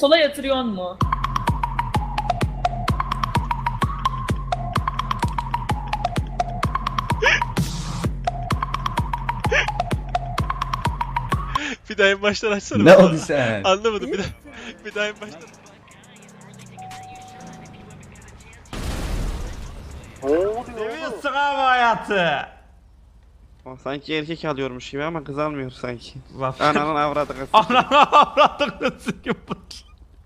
Sola yatırıyor mu? Bir daha en baştan açsana. Ne oldu sen? Anlamadım bir daha. Bir daha en baştan. Seviyorsun abi hayatı. Sanki erkek alıyormuş gibi ama kız almıyor sanki. Bak. Ananın avradı kız. Ananı avradını sikeyim.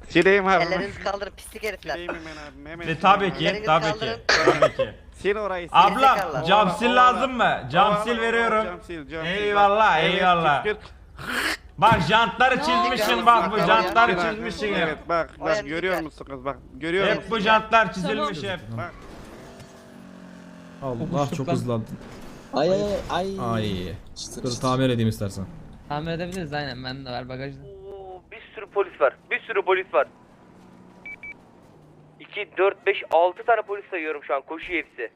Sileyim abi. Ellerinizi kaldırın pislik herifler. Sileyim hemen abi. Hemen Ve tabii abi. ki, tabii ki, tabii ki. Sil orayı sil. Abla, cam sil lazım mı? Cam sil veriyorum. Cam sil, cam sil. Eyvallah, Bak, evet, eyvallah. Bak jantları çizmişsin bak bu jantları çizmişsin Evet hep. bak O yani bak görüyor musun kız bak görüyor musun? Hep bu jantlar çizilmiş hep. Bak. Allah çok hızlandın. Ay ay ay. Ay. Dur tamir edeyim istersen. Tamir edebiliriz aynen ben de ver bagajda. bir sürü polis var. Bir sürü polis var. 2, 4, 5, 6 tane polis sayıyorum şu an. Koşuyor hepsi.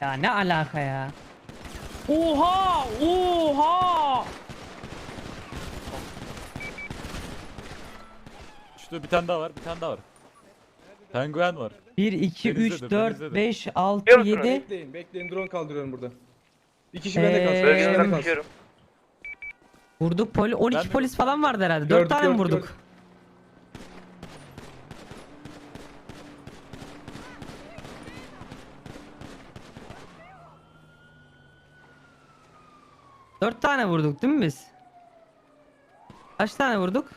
Ya ne alaka ya? Oha! Oha! Şurada bir tane daha var, bir tane daha var. Penguen var. 1, 2, Denizde 3, de, 4, denizde de. 5, 6, Biliyor musun? 7. Bekleyin bekleyin drone kaldırıyorum burada. Bir kişi Ee, bende kalsın. Bir Bölgeden kişi bende kalsın. koşuyorum. Vurduk poli 12 Ben de- polis falan vardı herhalde. 4 Gördük, tane mi gördük, vurduk? gördük. Dört tane vurduk değil mi biz? Kaç tane vurduk?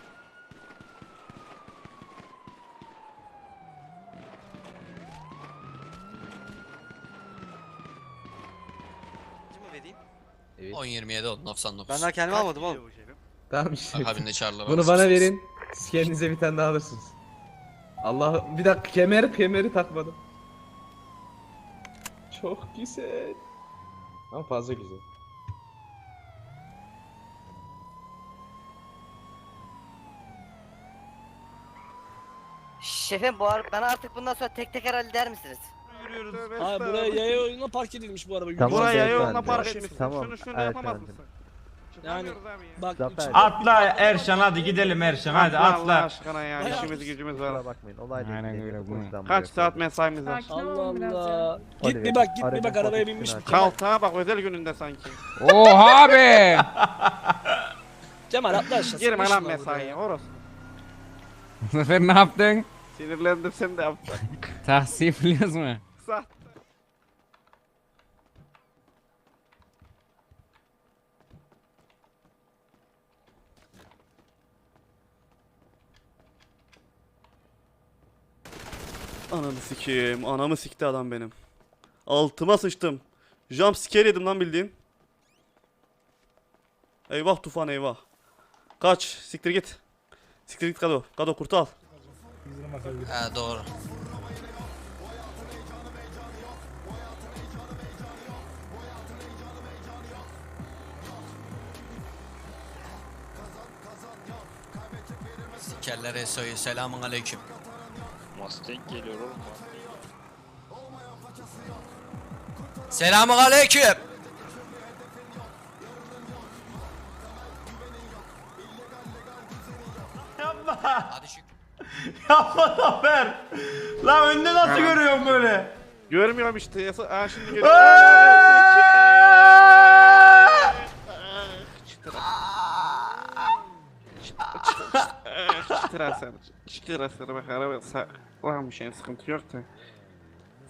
Vereyim? 10-27 oldu 99. Ben daha kendimi almadım oğlum. Tamam işte. Akabinde çağrılar Bunu bana verin. Siz kendinize bir tane daha alırsınız. Allah bir dakika kemer kemeri takmadım. Çok güzel. Ama fazla güzel. Şefim bu ar bana artık bundan sonra tek tek herhalde der misiniz? Yürüyoruz. Hayır buraya yaya oyununa park edilmiş bu araba. Tamam, Buraya beyefendi. yoluna park etmişsin. Tamam, Şunu şunu evet, yapamaz mısın? Yani- Çıkamıyoruz abi ya. Bak Zafer. Atla Erşan hadi gidelim Erşan hadi Allah atla. aşkına ya işimiz gücümüz var. Kusura bakmayın olay değil. Aynen öyle, bu. Kaç saat mesaimiz var? Sakin Allah olun biraz ya. Allah. Hadi Git bir bak git bir aracın bak arabaya binmiş. aç. Kemal, Kaltağa bak özel gününde sanki. Oha be! Kemal atla aşağı. Girme sıkışma lan burada mesaiye ya. orası. Zafer ne yaptın? Sinirlendim sen de yaptın. Tahsifliyoruz mu? Sah. Ananı sikeyim. Anamı sikti adam benim. Altıma sıçtım. Jump scare yedim lan bildiğin. Eyvah tufan eyvah. Kaç. Siktir git. Siktir git Kado. Kado kurtal. He doğru. Sikerler Eso'yu selamun aleyküm. Mustang geliyor oğlum. Selamun aleyküm. Yapma. Hadi şükür. Yapma Zafer. Lan önünde nasıl görüyorum böyle? Görmüyorum işte. Yasa Aa şimdi görüyorum. Aaaaaa! Çıtıra sen. Çıtıra sen bak araba şeyin sıkıntı yok da.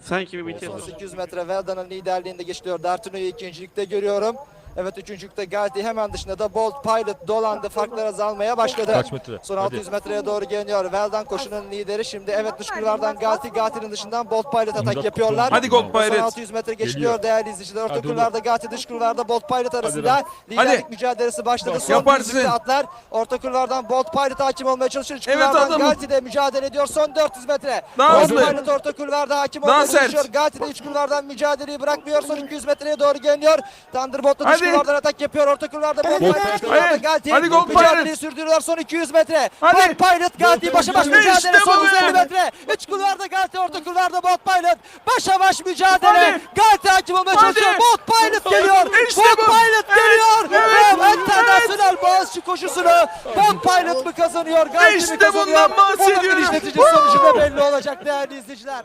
Sanki bir bitiyor. 800 metre Verda'nın liderliğinde geçiliyor. Dartino'yu ikincilikte görüyorum. Evet üçüncülükte Galti hemen dışında da Bolt Pilot dolandı. Farklar azalmaya başladı. Kaç metre? Son 600 metreye doğru geliyor. Veldan koşunun lideri şimdi evet dış kulvardan Galti. Galti'nin dışından Bolt Pilot atak yapıyorlar. Hadi Gold Son Pirate. 600 metre geçiliyor değerli izleyiciler. Orta Hadi kulvarda Galti dış kulvarda Bolt Pilot arasında liderlik Hadi. mücadelesi başladı. Son Yaparsın. atlar. Orta kulvardan Bolt Pilot hakim olmaya çalışıyor. İç Evet. Galti de mücadele ediyor. Son 400 metre. Daha Bolt hızlı. Pilot orta kulvarda hakim olmaya çalışıyor. Galti de iç kulvardan mücadeleyi bırakmıyor. Son 200 metreye doğru geliyor. Thunderbolt'la dış Hadi. kulvardan atak yapıyor. Orta kulvarda Pilot iç kulvarda Hadi. Galti. Hadi Gold Pirate. sürdürüyorlar son 200 metre. Hadi. Bolt Pilot Galti başa baş İşte mücadele son bu 150 be. metre. İç kulvarda Galti orta kulvarda Bolt Pilot. Başa baş mücadele. Galti hakim olmaya çalışıyor. Bolt Pilot geliyor. İşte. Pilot Evet. geliyor. Evet. Evet. Tadası Boğaziçi koşusunu Bolt Pilot mı kazanıyor? Galdi mi İşte kazanıyor? bundan bahsediyorum. Bunun finish neticesi sonucunda belli olacak değerli izleyiciler.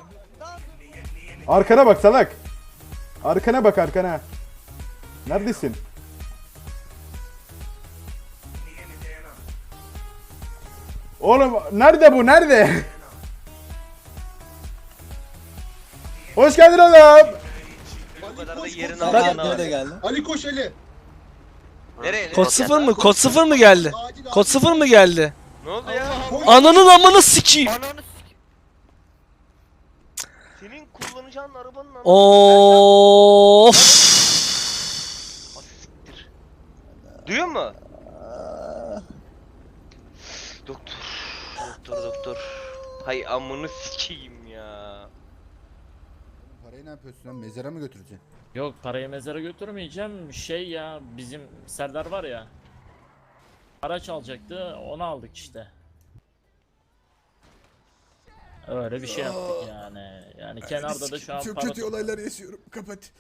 Arkana bak salak. Arkana bak arkana. Neredesin? Oğlum nerede bu nerede? Hoş geldin oğlum. Bu kadar da Bak alacağını nerede geldi? Nereye? Kod sıfır mı? Kod sıfır mı geldi? Kod sıfır mı geldi? Ne oldu ya? Ananın amını sikeyim. Ananı s- Senin kullanacağın arabanın anı. Of. Siktir. Duyuyor mu? Doktor. Doktor doktor. Hay amını sikeyim ya. Parayı ne yapıyorsun lan? Mezara mı götüreceksin? Yok parayı mezara götürmeyeceğim. Şey ya bizim Serdar var ya. Araç alacaktı onu aldık işte. Öyle bir şey yaptık yani. Yani kenarda da şu an Çok para... kötü olaylar yaşıyorum. Kapat.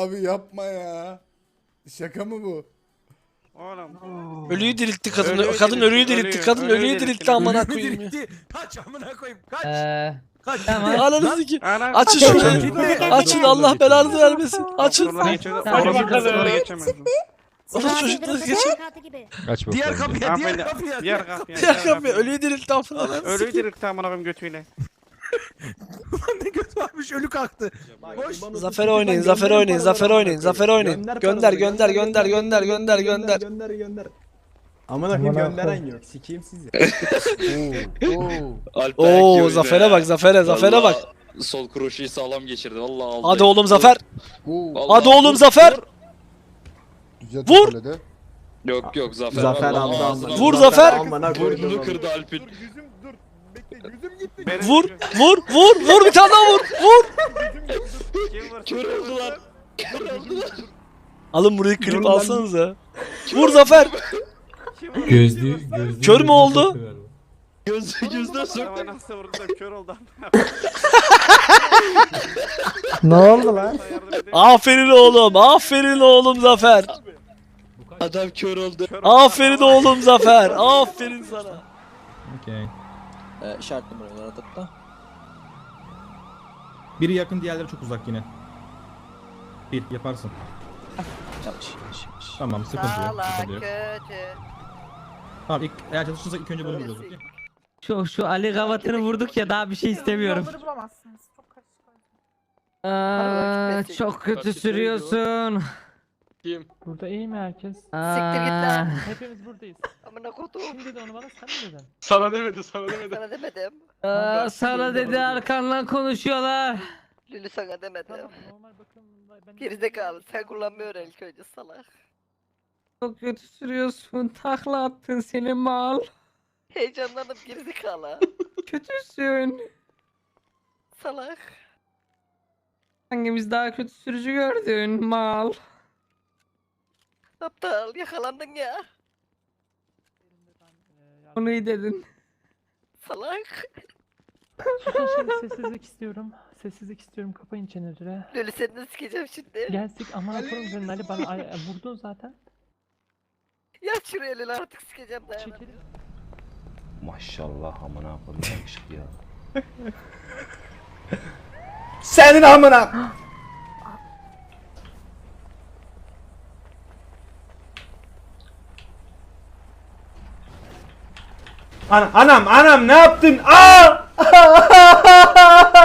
Abi yapma ya. Şaka mı bu? Oğlum. Ölüyü diriltti kadın. Ölüyü kadın ölüyü diriltti, ölüyü, Kadın ölüyü ölüyü diriltti. amına koyayım ya. Kaç amına koyayım kaç. Eee Kaç. tamam. Ananı sikeyim. Ana. Açın şurayı. Açın Allah belanı vermesin. Açın. Sonra bakalım. geçemez. Oğlum çocuklar geçin. Diğer kapıya diğer kapıya. Diğer kapıya. Diğer kapıyı ölüyü diriltti amına. Ölüyü diriltti amına koyayım götüyle. Ne göt varmış ölü kalktı. Boş. Zafer oynayın, zafer oynayın, zafer oynayın, zafer oynayın. Gönder, gönder, gönder, gönder, gönder, gönder. Gönder gönder. Aman akıyım gönderen yok. Sikeyim sizi. Oo, zafere bak, zafere, zafere bak. Sol kroşeyi sağlam geçirdi vallahi aldı. Hadi oğlum zafer. Hadi oğlum zafer. Vur. Yok yok zafer. Zafer vallahi aldı ağzına aldı. Vur. Zafer. Burnunu kırdı Alp'in. Yüzüm dur. Bekle yüzüm gitti. Benim Vur, vur, vur, vur bir tane daha vur. Vur. Kim vursun? Kör oldular. Alın burayı klip alsanıza. Vur zafer. Kim? Gözlü, gözlü. Kör mü oldu? Göz, gözden nasıl vurdu da kör oldu. Ne oldu lan? Aferin oğlum, aferin oğlum zafer. Adam kör oldu. Kör oldu. Aferin oğlum zafer. Aferin sana. Okey. Ee, işaret numaraları atıp da. Biri yakın diğerleri çok uzak yine. Bir yaparsın. Yanlış yanlış yanlış. Tamam sıkıntı yok. Salak Sıkıntı yok. kötü. Tamam ilk, eğer çalışırsak ilk önce bunu okey? Şu şu Ali Gavat'ını vurduk ya daha bir şey istemiyorum. bulamazsınız. Çok karışık. Aa, çok kötü sürüyorsun. Kim? Burada iyi mi herkes? Siktir git lan. Hepimiz buradayız. Amına kodum. Kim dedi onu bana sen mi dedin? Sana demedi sana demedi. Sana demedim. Aa, sana dedi arkandan konuşuyorlar. Lülü sana demedim. Tamam normal bakımda ben... Gerizekalı sen kullanmıyor ilk önce salak. Çok kötü sürüyorsun. Takla attın seni mal. Heyecanlandım gerizekalı. Kötüsün. salak. Hangimiz daha kötü sürücü gördün mal. Aptal yakalandın ya. Onu iyi dedin. Salak. Susun şimdi sessizlik istiyorum. Sessizlik istiyorum kapayın çeneleri. Lülü seni de sikeceğim şimdi. Gelsik aman korum senin Ali bana ay, ay, vurdun zaten. Ya şuraya Lülü artık sikeceğim dayanamıyorum. Çekelim. Maşallah amına koyayım yakışıklı ya. Senin amına. Ana, anam anam ne yaptın? Aa!